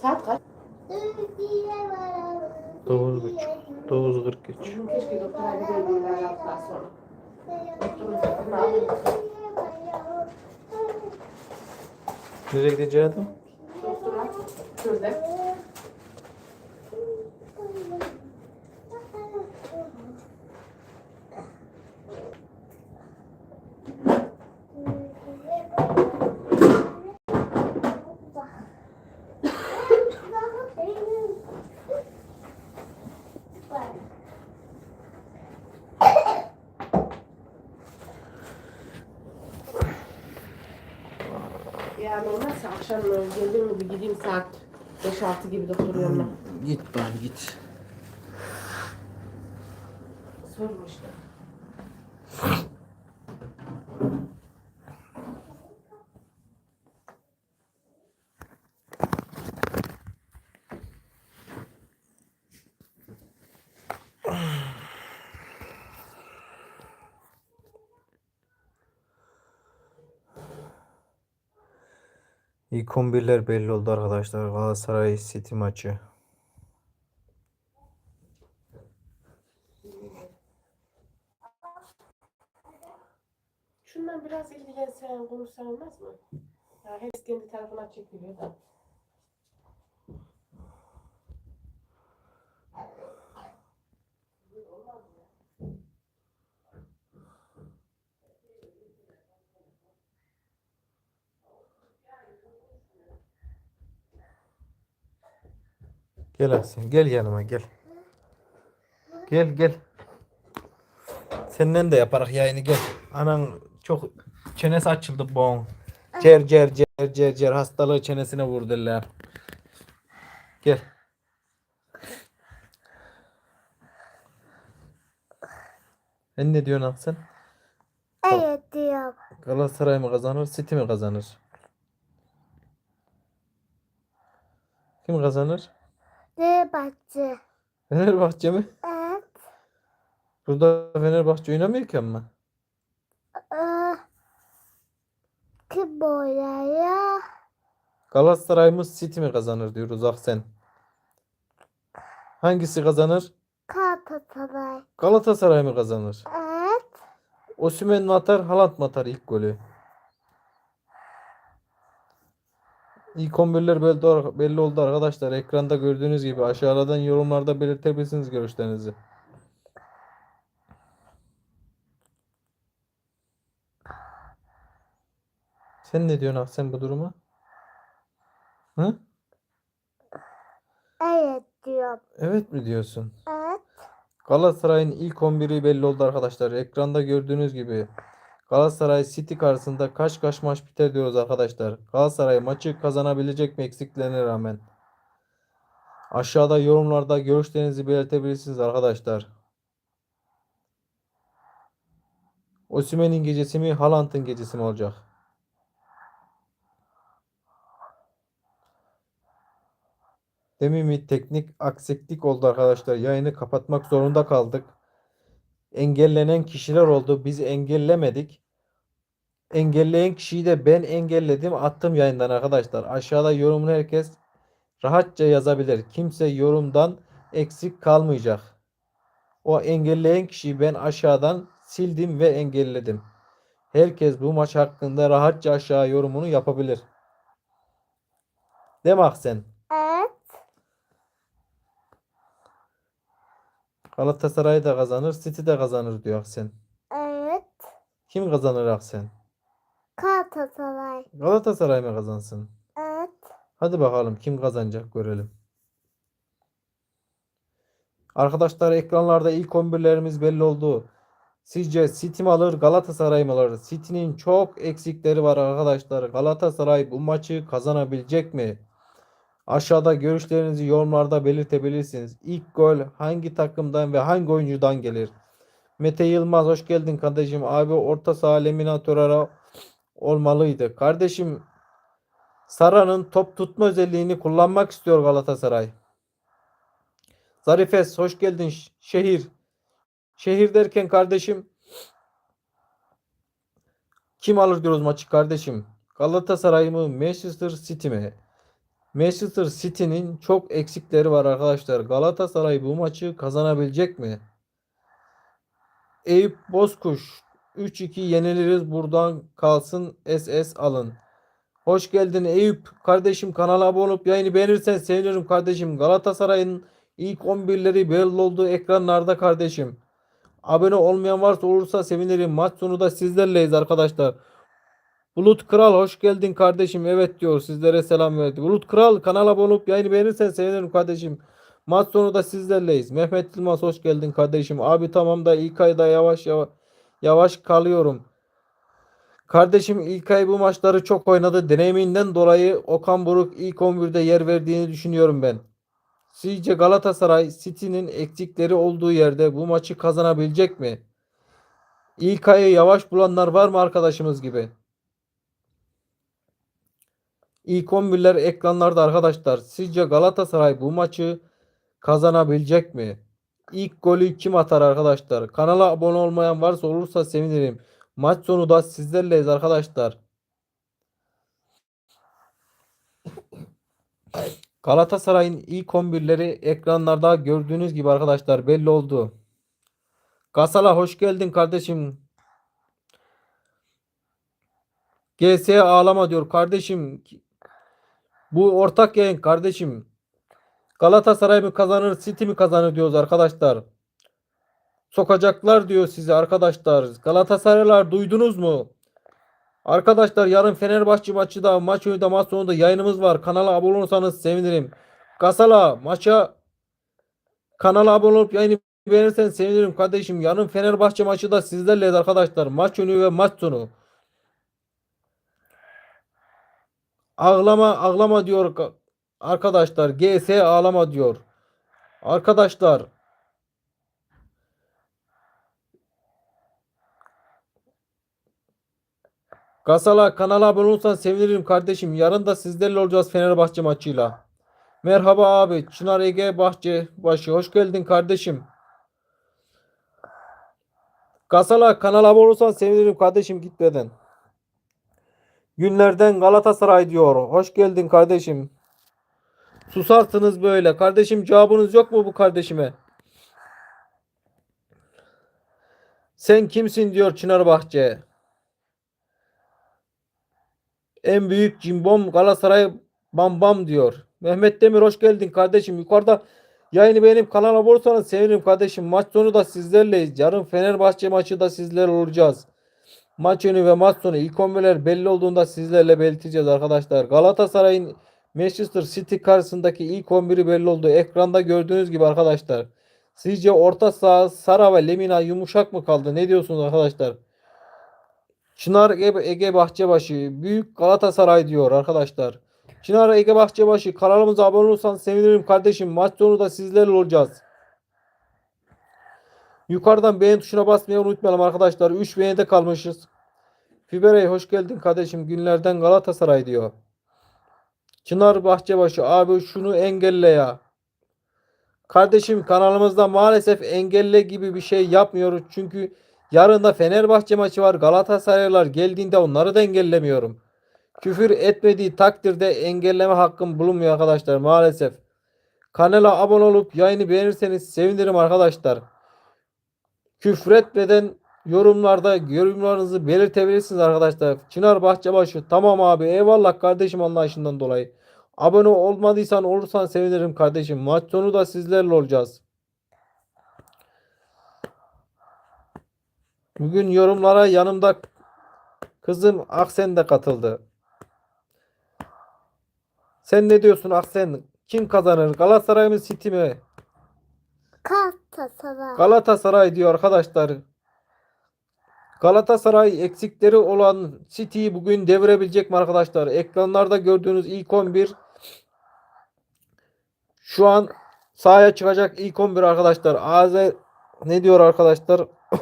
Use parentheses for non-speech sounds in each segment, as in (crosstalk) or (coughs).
Saat kaç? Dokuz buçuk. Dokuz kırk üç. Keşke doktora gidelim sonra. Sakın alayım. Nereye gidecektim? Doktora şurada. Yani olmazsa akşam geldim mi bir gideyim saat 5-6 gibi doktorun yanına. Git bari git. Sorma işte. İlk 11'ler belli oldu arkadaşlar. Galatasaray City maçı. Şundan biraz ilgilensen, konuşsan olmaz mı? Ya herkes kendi tarafına çekiliyor da. Gel Ahsen gel yanıma gel. Gel gel. Senden de yaparak yayını gel. Anan çok çenesi açıldı bon. Cer cer cer cer cer hastalığı çenesine vurdular. Gel. Sen ne diyorsun Ahsen? Evet diyorum. Galatasaray mı kazanır, City mi kazanır? Kim kazanır? Fenerbahçe. Fenerbahçe mi? Evet. Burada Fenerbahçe oynamıyorken mi? Ee, kim boyaya? Galatasaray mı City mi kazanır diyoruz Aksen. Hangisi kazanır? Galatasaray. Galatasaray mı kazanır? Evet. Osimhen mi atar, Haaland mı atar ilk golü? İlk 11'ler belli, belli oldu arkadaşlar. Ekranda gördüğünüz gibi aşağıdan yorumlarda belirtebilirsiniz görüşlerinizi. Sen ne diyorsun Aksen bu duruma? Hı? Evet diyorum. Evet mi diyorsun? Evet. Galatasaray'ın ilk 11'i belli oldu arkadaşlar. Ekranda gördüğünüz gibi Galatasaray City karşısında kaç kaç maç biter diyoruz arkadaşlar. Galatasaray maçı kazanabilecek mi eksiklerine rağmen? Aşağıda yorumlarda görüşlerinizi belirtebilirsiniz arkadaşlar. Osimhen'in gecesi mi, Haaland'ın gecesi mi olacak? Demin bir teknik aksilik oldu arkadaşlar. Yayını kapatmak zorunda kaldık. Engellenen kişiler oldu. Biz engellemedik. Engelleyen kişiyi de ben engelledim. Attım yayından arkadaşlar. Aşağıda yorumunu herkes rahatça yazabilir. Kimse yorumdan eksik kalmayacak. O engelleyen kişiyi ben aşağıdan sildim ve engelledim. Herkes bu maç hakkında rahatça aşağı yorumunu yapabilir. Değil mi Aksen? Evet. Galatasaray da kazanır, City de kazanır diyor Aksen. Evet. Kim kazanır Aksen? Galatasaray. Galatasaray mı kazansın? Evet. Hadi bakalım kim kazanacak görelim. Arkadaşlar ekranlarda ilk 11'lerimiz belli oldu. Sizce City mi alır Galatasaray mı alır? City'nin çok eksikleri var arkadaşlar. Galatasaray bu maçı kazanabilecek mi? Aşağıda görüşlerinizi yorumlarda belirtebilirsiniz. İlk gol hangi takımdan ve hangi oyuncudan gelir? Mete Yılmaz hoş geldin kardeşim. Abi orta saha Leminator ara olmalıydı. Kardeşim Sara'nın top tutma özelliğini kullanmak istiyor Galatasaray. Zarifes hoş geldin şehir. Şehir derken kardeşim kim alır diyoruz maçı kardeşim? Galatasaray mı Manchester City mi? Manchester City'nin çok eksikleri var arkadaşlar. Galatasaray bu maçı kazanabilecek mi? Eyüp Bozkuş 3-2 yeniliriz buradan kalsın SS alın. Hoş geldin Eyüp. Kardeşim kanala abone olup yayını beğenirsen sevinirim kardeşim. Galatasaray'ın ilk 11'leri belli olduğu ekranlarda kardeşim. Abone olmayan varsa olursa sevinirim. Maç sonu da sizlerleyiz arkadaşlar. Bulut Kral hoş geldin kardeşim. Evet diyor sizlere selam verdi. Bulut Kral kanala abone olup yayını beğenirsen sevinirim kardeşim. Maç sonu da sizlerleyiz. Mehmet Yılmaz hoş geldin kardeşim. Abi tamam da ilk ayda yavaş yavaş, yavaş kalıyorum. Kardeşim İlkay bu maçları çok oynadı. Deneyiminden dolayı Okan Buruk ilk 11'de yer verdiğini düşünüyorum ben. Sizce Galatasaray City'nin eksikleri olduğu yerde bu maçı kazanabilecek mi? İlkay'ı yavaş bulanlar var mı arkadaşımız gibi? İlk 11'ler ekranlarda arkadaşlar. Sizce Galatasaray bu maçı kazanabilecek mi? İlk golü kim atar arkadaşlar? Kanala abone olmayan varsa olursa sevinirim. Maç sonu da sizlerleyiz arkadaşlar. Galatasaray'ın ilk 11'leri ekranlarda gördüğünüz gibi arkadaşlar belli oldu. Gasala hoş geldin kardeşim. GS ağlama diyor kardeşim. Bu ortak yayın kardeşim. Galatasaray mı kazanır, City mi kazanır diyoruz arkadaşlar. Sokacaklar diyor size arkadaşlar. Galatasaraylar duydunuz mu? Arkadaşlar yarın Fenerbahçe maçı da maç önü maç sonunda yayınımız var. Kanala abone olursanız sevinirim. Gasala maça kanala abone olup yayını beğenirsen sevinirim kardeşim. Yarın Fenerbahçe maçı da sizlerleyiz arkadaşlar. Maç önü ve maç sonu. Ağlama ağlama diyor ka- arkadaşlar. GS ağlama diyor. Arkadaşlar Gasala kanala abone olursan sevinirim kardeşim. Yarın da sizlerle olacağız Fenerbahçe maçıyla. Merhaba abi. Çınar Ege Bahçebaşı. Hoş geldin kardeşim. Gasala kanala abone olursan sevinirim kardeşim gitmeden. Günlerden Galatasaray diyor. Hoş geldin kardeşim. Susarsınız böyle. Kardeşim cevabınız yok mu bu kardeşime? Sen kimsin diyor Çınar Bahçe. En büyük cimbom Galatasaray bam bam diyor. Mehmet Demir hoş geldin kardeşim. Yukarıda yayını beğenip kanala olursanız sevinirim kardeşim. Maç sonu da sizlerleyiz. Yarın Fenerbahçe maçı da sizlerle olacağız. Maç önü ve maç sonu ilk 11'ler belli olduğunda sizlerle belirteceğiz arkadaşlar. Galatasaray'ın Manchester City karşısındaki ilk 11'i belli oldu. Ekranda gördüğünüz gibi arkadaşlar. Sizce orta saha Sara ve Lemina yumuşak mı kaldı? Ne diyorsunuz arkadaşlar? Çınar Ege, Bahçebaşı büyük Galatasaray diyor arkadaşlar. Çınar Ege Bahçebaşı kanalımıza abone olursan sevinirim kardeşim. Maç sonu da sizlerle olacağız. Yukarıdan beğen tuşuna basmayı unutmayalım arkadaşlar. 3 beğenide kalmışız. Fiberey hoş geldin kardeşim. Günlerden Galatasaray diyor. Çınar Bahçebaşı abi şunu engelle ya. Kardeşim kanalımızda maalesef engelle gibi bir şey yapmıyoruz. Çünkü yarın da Fenerbahçe maçı var. Galatasaraylılar geldiğinde onları da engellemiyorum. Küfür etmediği takdirde engelleme hakkım bulunmuyor arkadaşlar maalesef. Kanala abone olup yayını beğenirseniz sevinirim arkadaşlar. Küfretmeden yorumlarda yorumlarınızı belirtebilirsiniz arkadaşlar. Çınar Bahçebaşı tamam abi eyvallah kardeşim anlayışından dolayı. Abone olmadıysan olursan sevinirim kardeşim. Maç sonu da sizlerle olacağız. Bugün yorumlara yanımda kızım Aksen de katıldı. Sen ne diyorsun Aksen? Kim kazanır? Galatasaray mı City mi? Galatasaray. Galatasaray diyor arkadaşlar. Galatasaray eksikleri olan City'yi bugün devirebilecek mi arkadaşlar? Ekranlarda gördüğünüz ilk 11 şu an sahaya çıkacak ilk 11 arkadaşlar. AZ ne diyor arkadaşlar? (coughs)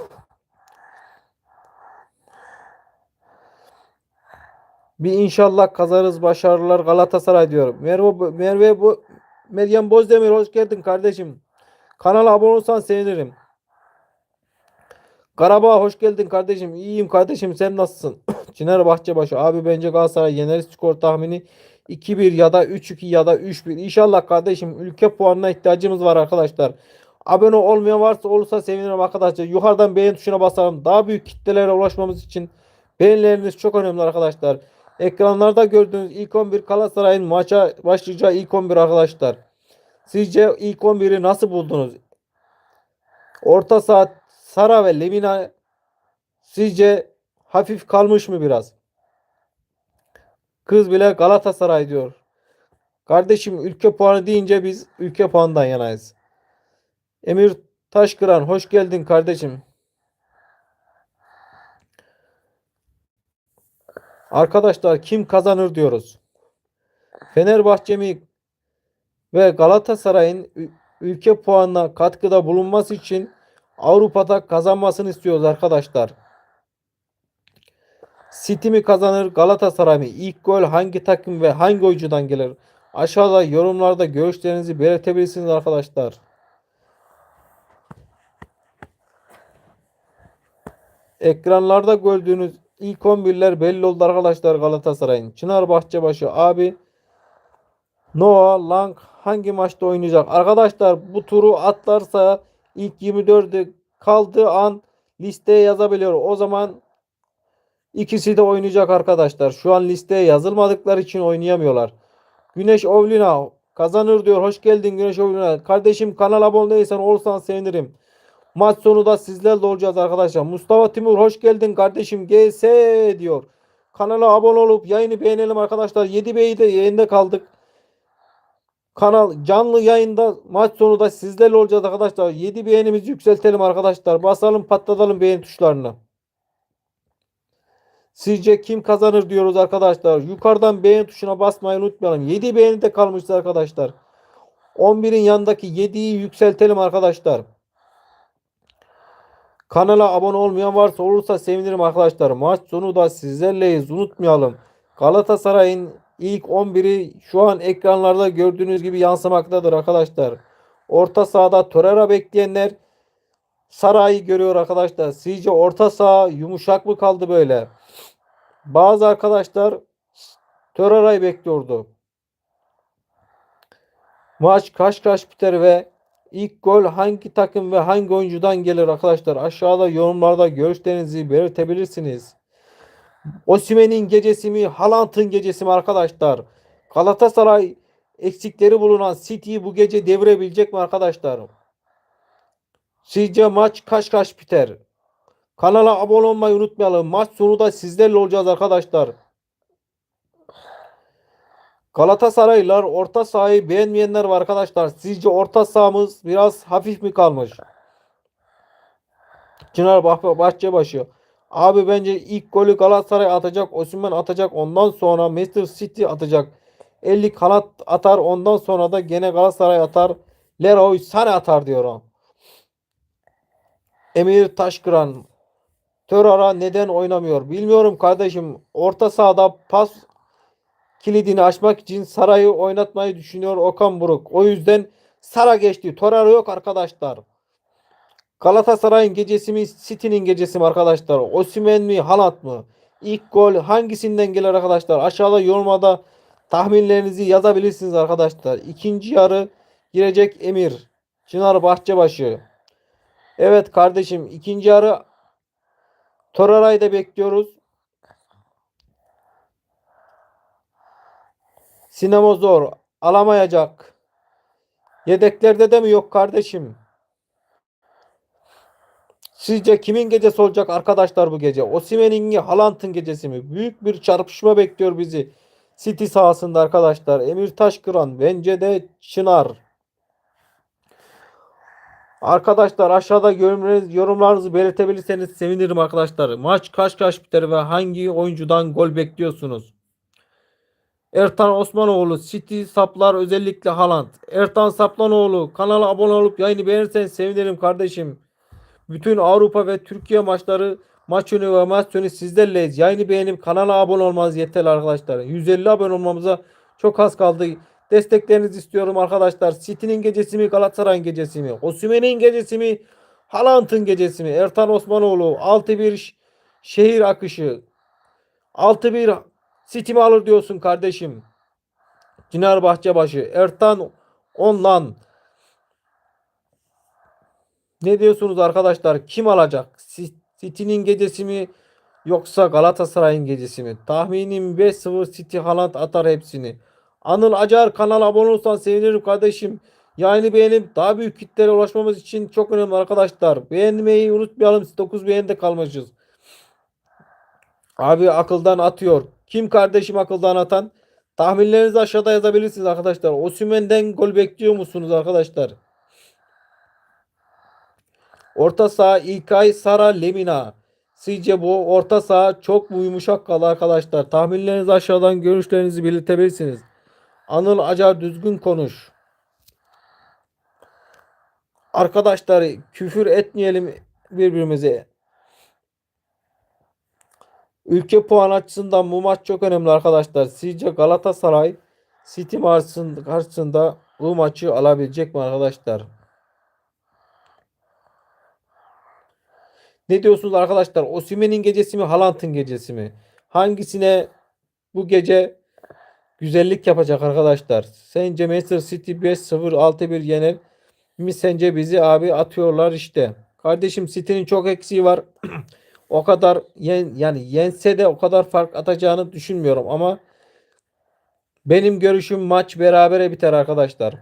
Bir inşallah kazanırız başarılar Galatasaray diyor. Merve Merve bu Meryem Bozdemir hoş geldin kardeşim. Kanala abone olsan sevinirim. Karabağ hoş geldin kardeşim. İyiyim kardeşim sen nasılsın? (coughs) Çınar Bahçebaşı abi bence Galatasaray yener skor tahmini 2-1 ya da 3-2 ya da 3-1. İnşallah kardeşim ülke puanına ihtiyacımız var arkadaşlar. Abone olmayan varsa olursa sevinirim arkadaşlar. Yukarıdan beğen tuşuna basalım. Daha büyük kitlelere ulaşmamız için beğenileriniz çok önemli arkadaşlar. Ekranlarda gördüğünüz ilk 11 Galatasaray'ın maça başlayacağı ilk 11 arkadaşlar. Sizce ilk 11'i nasıl buldunuz? Orta saat Sara ve Lemina sizce hafif kalmış mı biraz? Kız bile Galatasaray diyor. Kardeşim ülke puanı deyince biz ülke puanından yanayız. Emir Taşkıran hoş geldin kardeşim. Arkadaşlar kim kazanır diyoruz. Fenerbahçe mi ve Galatasaray'ın ülke puanına katkıda bulunması için Avrupa'da kazanmasını istiyoruz arkadaşlar. City mi kazanır Galatasaray mı? İlk gol hangi takım ve hangi oyuncudan gelir? Aşağıda yorumlarda görüşlerinizi belirtebilirsiniz arkadaşlar. Ekranlarda gördüğünüz ilk 11'ler belli oldu arkadaşlar Galatasaray'ın. Çınar Bahçebaşı abi Noah Lang hangi maçta oynayacak? Arkadaşlar bu turu atlarsa ilk 24'ü kaldığı an listeye yazabiliyor. O zaman ikisi de oynayacak arkadaşlar. Şu an listeye yazılmadıkları için oynayamıyorlar. Güneş Ovlina kazanır diyor. Hoş geldin Güneş Ovlina. Kardeşim kanala abone değilsen olursan sevinirim. Maç sonu da sizlerle olacağız arkadaşlar. Mustafa Timur hoş geldin kardeşim. GS diyor. Kanala abone olup yayını beğenelim arkadaşlar. 7 Bey'de yayında kaldık. Kanal canlı yayında maç sonu da sizlerle olacağız arkadaşlar. 7 beğenimizi yükseltelim arkadaşlar. Basalım patlatalım beğen tuşlarını. Sizce kim kazanır diyoruz arkadaşlar. Yukarıdan beğen tuşuna basmayı unutmayalım. 7 beğeni de kalmıştı arkadaşlar. 11'in yanındaki 7'yi yükseltelim arkadaşlar. Kanala abone olmayan varsa olursa sevinirim arkadaşlar. Maç sonu da sizlerleyiz. Unutmayalım. Galatasaray'ın ilk 11'i şu an ekranlarda gördüğünüz gibi yansımaktadır arkadaşlar. Orta sahada Torreira bekleyenler Saray'ı görüyor arkadaşlar. Sizce orta saha yumuşak mı kaldı böyle? Bazı arkadaşlar Torreira'yı bekliyordu. Maç kaç kaç biter ve ilk gol hangi takım ve hangi oyuncudan gelir arkadaşlar? Aşağıda yorumlarda görüşlerinizi belirtebilirsiniz. Osimhen'in gecesi mi, Haaland'ın gecesi mi arkadaşlar? Galatasaray eksikleri bulunan City'yi bu gece devirebilecek mi arkadaşlar? Sizce maç kaç kaç biter? Kanala abone olmayı unutmayalım. Maç sonu da sizlerle olacağız arkadaşlar. Galatasaraylılar orta sahayı beğenmeyenler var arkadaşlar. Sizce orta sahamız biraz hafif mi kalmış? Çınar Bah- Bahçebaşı. Abi bence ilk golü Galatasaray atacak. Osimhen atacak. Ondan sonra Manchester City atacak. 50 kanat atar. Ondan sonra da gene Galatasaray atar. Leroy Sané atar diyor o. Emir Taşkıran. Törara neden oynamıyor? Bilmiyorum kardeşim. Orta sahada pas kilidini açmak için Saray'ı oynatmayı düşünüyor Okan Buruk. O yüzden Sara geçti. Torara yok arkadaşlar. Galatasaray'ın gecesi mi City'nin gecesi mi arkadaşlar? Osimhen mi Haaland mı? İlk gol hangisinden gelir arkadaşlar? Aşağıda yorumlarda tahminlerinizi yazabilirsiniz arkadaşlar. İkinci yarı girecek Emir. Çınar Bahçebaşı. Evet kardeşim ikinci yarı Torara'yı da bekliyoruz. Sinema zor. Alamayacak. Yedeklerde de mi yok kardeşim? Sizce kimin gecesi olacak arkadaşlar bu gece? Osimhen'in mi Haaland'ın gecesi mi? Büyük bir çarpışma bekliyor bizi. City sahasında arkadaşlar. Emir Taşkıran bence de Çınar. Arkadaşlar aşağıda yorumlarınızı, belirtebilirseniz sevinirim arkadaşlar. Maç kaç kaç biter ve hangi oyuncudan gol bekliyorsunuz? Ertan Osmanoğlu City saplar özellikle Haaland. Ertan Saplanoğlu kanala abone olup yayını beğenirseniz sevinirim kardeşim. Bütün Avrupa ve Türkiye maçları maç önü ve maç sonu sizlerleyiz. Yayını beğenip kanala abone olmanız yeterli arkadaşlar. 150 abone olmamıza çok az kaldı. Desteklerinizi istiyorum arkadaşlar. City'nin gecesi mi Galatasaray'ın gecesi mi? Osimhen'in gecesi mi? Haaland'ın gecesi mi? Ertan Osmanoğlu 6-1 şehir akışı. 6-1 City mi alır diyorsun kardeşim? Cinar Bahçebaşı. Ertan Onlan. Ne diyorsunuz arkadaşlar? Kim alacak? City'nin gecesi mi yoksa Galatasaray'ın gecesi mi? Tahminim 5-0 City Haaland atar hepsini. Anıl Acar kanala abone olursan sevinirim kardeşim. Yayını beğenip daha büyük kitlere ulaşmamız için çok önemli arkadaşlar. Beğenmeyi unutmayalım. 9 beğende kalmışız. Abi akıldan atıyor. Kim kardeşim akıldan atan? Tahminlerinizi aşağıda yazabilirsiniz arkadaşlar. Osimhen'den gol bekliyor musunuz arkadaşlar? Orta saha İlkay Sara Lemina. Sizce bu orta saha çok mu yumuşak kaldı arkadaşlar? Tahminlerinizi aşağıdan görüşlerinizi belirtebilirsiniz. Anıl Acar düzgün konuş. Arkadaşlar küfür etmeyelim birbirimize. Ülke puan açısından bu maç çok önemli arkadaşlar. Sizce Galatasaray City karşısında bu maçı alabilecek mi arkadaşlar? Ne diyorsunuz arkadaşlar? Osimhen'in gecesi mi, Haaland'ın gecesi mi? Hangisine bu gece güzellik yapacak arkadaşlar? Sence Manchester City 5-0 6-1 yener mi? Sence bizi abi atıyorlar işte. Kardeşim City'nin çok eksiği var. (clears throat) o kadar yen, yani yense de o kadar fark atacağını düşünmüyorum ama benim görüşüm maç berabere biter arkadaşlar.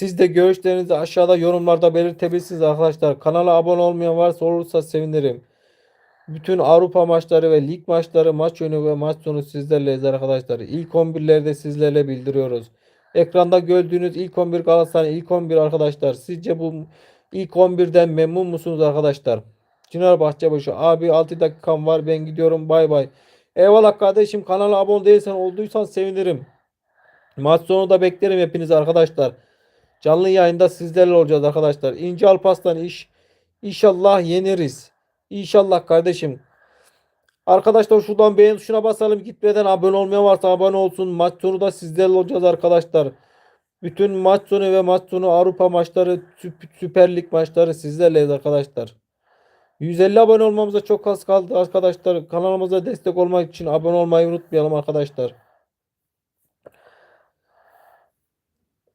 Siz de görüşlerinizi aşağıda yorumlarda belirtebilirsiniz arkadaşlar. Kanala abone olmayan varsa olursa sevinirim. Bütün Avrupa maçları ve lig maçları maç yönü ve maç sonu sizlerleyiz arkadaşlar. İlk 11'leri de sizlerle bildiriyoruz. Ekranda gördüğünüz ilk 11 Galatasaray ilk 11 arkadaşlar. Sizce bu ilk 11'den memnun musunuz arkadaşlar? Çınar Bahçebaşı abi 6 dakikam var ben gidiyorum bay bay. Eyvallah kardeşim kanala abone değilsen olduysan sevinirim. Maç sonu da beklerim hepinizi arkadaşlar. Canlı yayında sizlerle olacağız arkadaşlar. İnce Alpaslan iş inşallah yeniriz. İnşallah kardeşim. Arkadaşlar şuradan beğen tuşuna basalım. Gitmeden abone olmayan varsa abone olsun. Maç sonu da sizlerle olacağız arkadaşlar. Bütün maç sonu ve maç sonu Avrupa maçları, Süp- Süper Lig maçları sizlerleyiz arkadaşlar. 150 abone olmamıza çok az kaldı arkadaşlar. Kanalımıza destek olmak için abone olmayı unutmayalım arkadaşlar.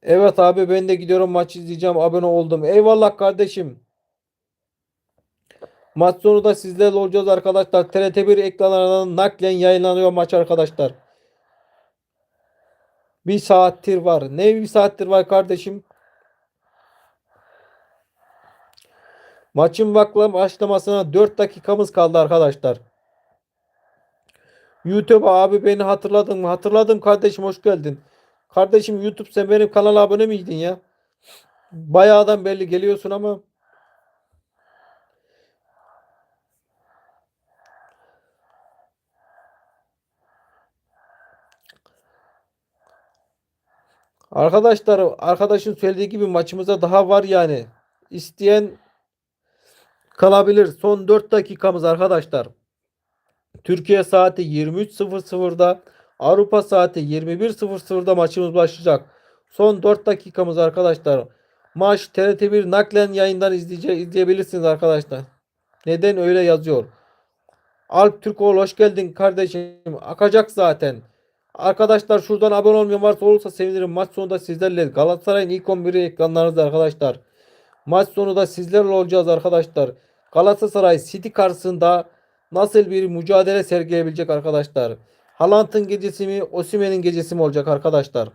Evet abi ben de gidiyorum maç izleyeceğim. Abone oldum. Eyvallah kardeşim. Maç sonu da sizlerle olacağız arkadaşlar. TRT1 ekranlarından naklen yayınlanıyor maç arkadaşlar. Bir saattir var. Ne bir saattir var kardeşim? Maçın vakla başlamasına 4 dakikamız kaldı arkadaşlar. YouTube abi beni hatırladın mı? Hatırladım kardeşim hoş geldin. Kardeşim YouTube sen benim kanala abone miydin ya? Bayağıdan belli geliyorsun ama Arkadaşlar arkadaşın söylediği gibi maçımıza daha var yani. İsteyen kalabilir. Son 4 dakikamız arkadaşlar. Türkiye saati 23.00'da Avrupa saati 21.00'da maçımız başlayacak. Son 4 dakikamız arkadaşlar. Maç TRT1 naklen yayından izleyece izleyebilirsiniz arkadaşlar. Neden öyle yazıyor? Alp Türkoğlu hoş geldin kardeşim. Akacak zaten. Arkadaşlar şuradan abone olmayan varsa olursa sevinirim. Maç sonunda sizlerle Galatasaray'ın ilk 11'i ekranlarınızda arkadaşlar. Maç sonu da sizlerle olacağız arkadaşlar. Galatasaray City karşısında nasıl bir mücadele sergileyebilecek arkadaşlar? Haaland'ın gecesi mi, Osimhen'in gecesi mi olacak arkadaşlar?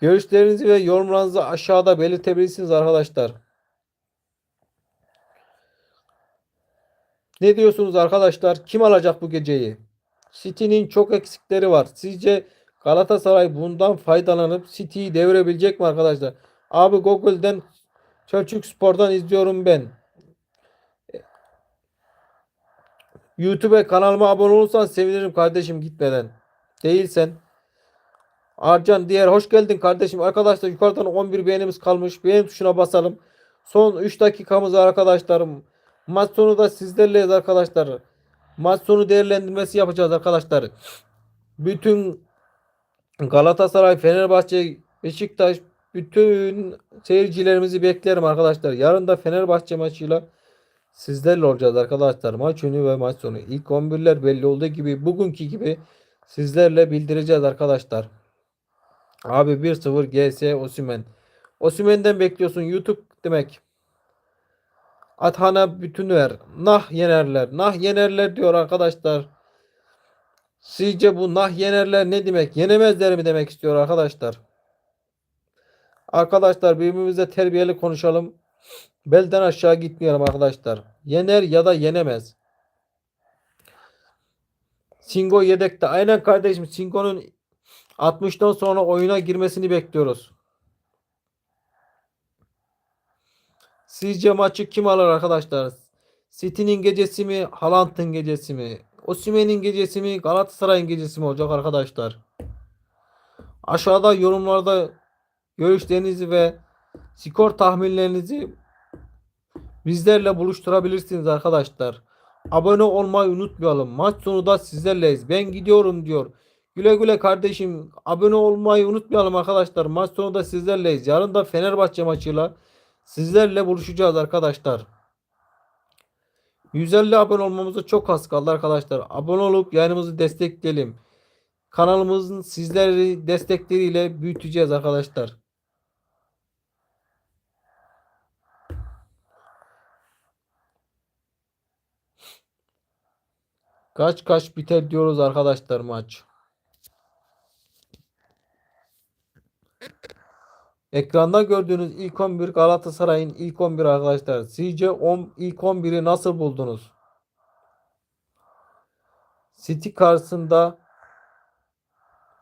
Görüşlerinizi ve yorumlarınızı aşağıda belirtebilirsiniz arkadaşlar. Ne diyorsunuz arkadaşlar? Kim alacak bu geceyi? City'nin çok eksikleri var. Sizce Galatasaray bundan faydalanıp City'yi devirebilecek mi arkadaşlar? Abi Google'den Çocuk Spor'dan izliyorum ben. YouTube'a kanalıma abone olursan sevinirim kardeşim gitmeden. Değilsen. Arcan diğer hoş geldin kardeşim. Arkadaşlar yukarıdan 11 beğenimiz kalmış. Beğen tuşuna basalım. Son 3 dakikamız var arkadaşlarım. Maç sonu da sizlerleyiz arkadaşlar. Maç sonu değerlendirmesi yapacağız arkadaşlar. Bütün Galatasaray, Fenerbahçe, Beşiktaş bütün seyircilerimizi beklerim arkadaşlar. Yarın da Fenerbahçe maçıyla sizlerle olacağız arkadaşlar. Maç önü ve maç sonu. İlk 11'ler belli olduğu gibi bugünkü gibi sizlerle bildireceğiz arkadaşlar. Abi 1-0 GS Osimhen. Osimhen'den bekliyorsun YouTube demek. Atana bütün ver. Nah yenerler. Nah yenerler diyor arkadaşlar. Sizce bu nah yenerler ne demek? Yenemezler mi demek istiyor arkadaşlar? Arkadaşlar birbirimize terbiyeli konuşalım. Belden aşağı gitmeyelim arkadaşlar. Yener ya da yenemez. Singo yedekte. Aynen kardeşim. Singo'nun 60'tan sonra oyuna girmesini bekliyoruz. Sizce maçı kim alır arkadaşlar? City'nin gecesi mi? Haaland'ın gecesi mi? Osimhen'in gecesi mi? Galatasaray'ın gecesi mi olacak arkadaşlar? Aşağıda yorumlarda görüşlerinizi ve skor tahminlerinizi bizlerle buluşturabilirsiniz arkadaşlar. Abone olmayı unutmayalım. Maç sonu da sizlerleyiz. Ben gidiyorum diyor. Güle güle kardeşim. Abone olmayı unutmayalım arkadaşlar. Maç sonu da sizlerleyiz. Yarın da Fenerbahçe maçıyla sizlerle buluşacağız arkadaşlar. 150 abone olmamıza çok az kaldı arkadaşlar. Abone olup yayınımızı destekleyelim. Kanalımızın sizleri destekleriyle büyüteceğiz arkadaşlar. Kaç kaç biter diyoruz arkadaşlar maç. Ekranda gördüğünüz ilk 11 Galatasaray'ın ilk 11 arkadaşlar. Sizce 10 ilk 11'i nasıl buldunuz? City karşısında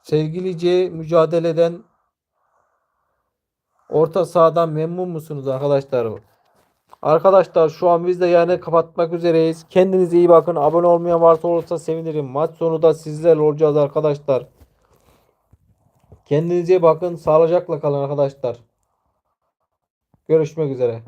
sevgilice mücadeleden orta sahadan memnun musunuz arkadaşlar? Arkadaşlar şu an biz de yani kapatmak üzereyiz. Kendinize iyi bakın. Abone olmayan varsa olursa sevinirim. Maç sonu da sizlerle olacağız arkadaşlar. Kendinize bakın. Sağlıcakla kalın arkadaşlar. Görüşmek üzere.